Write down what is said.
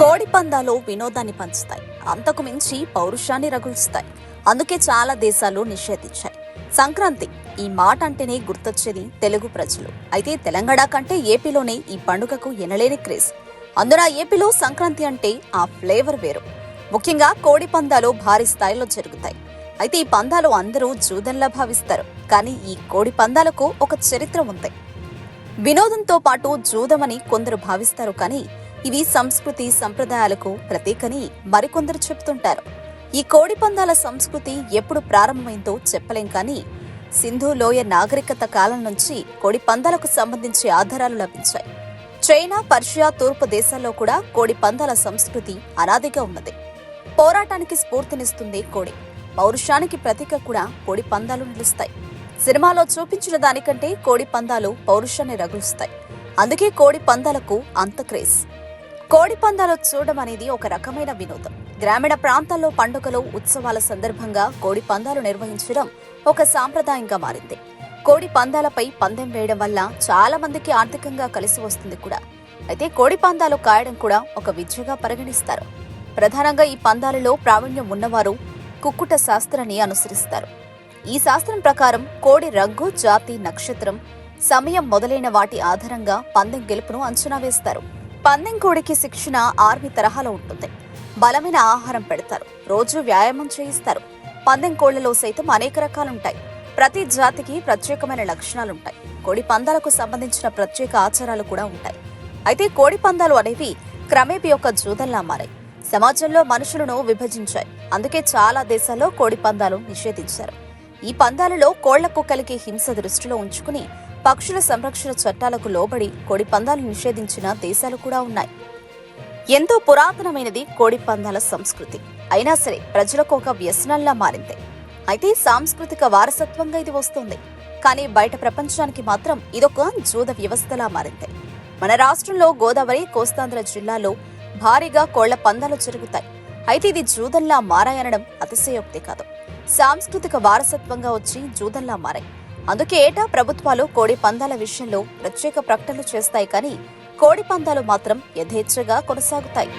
కోడి పందాలు వినోదాన్ని పంచుతాయి. అంతకు మించి పౌరుషాన్ని రగులుస్తాయి. అందుకే చాలా దేశాలు నిషేధించాయి. సంక్రాంతి ఈ మాట అంటేనే గుర్తొచ్చేది తెలుగు ప్రజలు. అయితే తెలంగాణ కంటే ఏపీలోనే ఈ పండుగకు ఎనలేని క్రేజ్. అందున ఏపీలో సంక్రాంతి అంటే ఆ ఫ్లేవర్ వేరు. ముఖ్యంగా కోడి పందాలు భారీ స్థాయిలో జరుగుతాయి. అయితే ఈ పందాలు అందరూ జూదంలా భావిస్తారు. కానీ ఈ కోడి పందాలకు ఒక చరిత్ర ఉంది. వినోదంతో పాటు జూదమని కొందరు భావిస్తారు కానీ ఇవి సంస్కృతి సంప్రదాయాలకు ప్రతీకని మరికొందరు చెప్తుంటారు. ఈ కోడి పందాల సంస్కృతి ఎప్పుడు ప్రారంభమైందో చెప్పలేం కానీ సింధు లోయ నాగరికత కాలం నుంచి కోడి పందాలకు సంబంధించి ఆధారాలు లభించాయి. చైనా పర్షియా తూర్పు దేశాల్లో కూడా కోడి పందాల సంస్కృతి అనాదిగా ఉన్నది. పోరాటానికి స్ఫూర్తినిస్తుంది కోడి. పౌరుషానికి ప్రతీక కూడా కోడి పందాలు నిలుస్తాయి. సినిమాలో చూపించిన దానికంటే కోడి పందాలు పౌరుషాన్ని రగులుస్తాయి. అందుకే కోడి పందాలకు అంత క్రేజ్. కోడి పందాలు చూడడం అనేది ఒక రకమైన వినోదం. గ్రామీణ ప్రాంతాల్లో పండుగలు ఉత్సవాల సందర్భంగా కోడి పందాలు నిర్వహించడం ఒక సాంప్రదాయంగా మారింది. కోడి పందాలపై పందెం వేయడం వల్ల చాలా మందికి ఆర్థికంగా కలిసి వస్తుంది కూడా. అయితే కోడి పందాలు కాయడం కూడా ఒక విద్యగా పరిగణిస్తారు. ప్రధానంగా ఈ పందాలలో ప్రావీణ్యం ఉన్నవారు కుక్కుట శాస్త్రాన్ని అనుసరిస్తారు. ఈ శాస్త్రం ప్రకారం కోడి రంగు జాతి నక్షత్రం సమయం మొదలైన వాటి ఆధారంగా పందెం గెలుపును అంచనా వేస్తారు. పందెం కోడికి శిక్షణ ఆర్మీ తరహాలో ఉంటుంది. బలమైన ఆహారం పెడతారు. రోజు వ్యాయామం చేయిస్తారు. పందెం కోళ్ళలో సైతం అనేక రకాలుంటాయి. ప్రతి జాతికి ప్రత్యేకమైన లక్షణాలుంటాయి. కోడి పందాలకు సంబంధించిన ప్రత్యేక ఆచారాలు కూడా ఉంటాయి. అయితే కోడి పందాలు అనేవి క్రమేపీ ఒక జూదల్లా మారాయి. సమాజంలో మనుషులను విభజించాయి. అందుకే చాలా దేశాల్లో కోడి పందాలు నిషేధించారు. ఈ పందాలలో కోళ్ళకు కలిగే హింస దృష్టిలో ఉంచుకుని పక్షుల సంరక్షణ చట్టాలకు లోబడి కోడి పందాలు నిషేధించిన దేశాలు కూడా ఉన్నాయి. ఎంతో పురాతనమైనది కోడి పందాల సంస్కృతి. అయినా సరే ప్రజలకు ఒక వ్యసనంలా మారింది. అయితే సాంస్కృతిక వారసత్వంగా ఇది వస్తుంది. కానీ బయట ప్రపంచానికి మాత్రం ఇదొక జూద వ్యవస్థలా మారింది. మన రాష్ట్రంలో గోదావరి కోస్తాంధ్ర జిల్లాలో భారీగా కోళ్ళ పందాలు జరుగుతాయి. అయితే ఇది జూదంలా మారాయనడం అతిశయోక్తి కాదు. సాంస్కృతిక వారసత్వంగా వచ్చి జూదంలా మారాయి. అందుకే ఏటా ప్రభుత్వాలు కోడి పందాల విషయంలో ప్రత్యేక ప్రకటనలు చేస్తాయి కానీ కోడి పందాలు మాత్రం యథేచ్ఛగా కొనసాగుతాయి.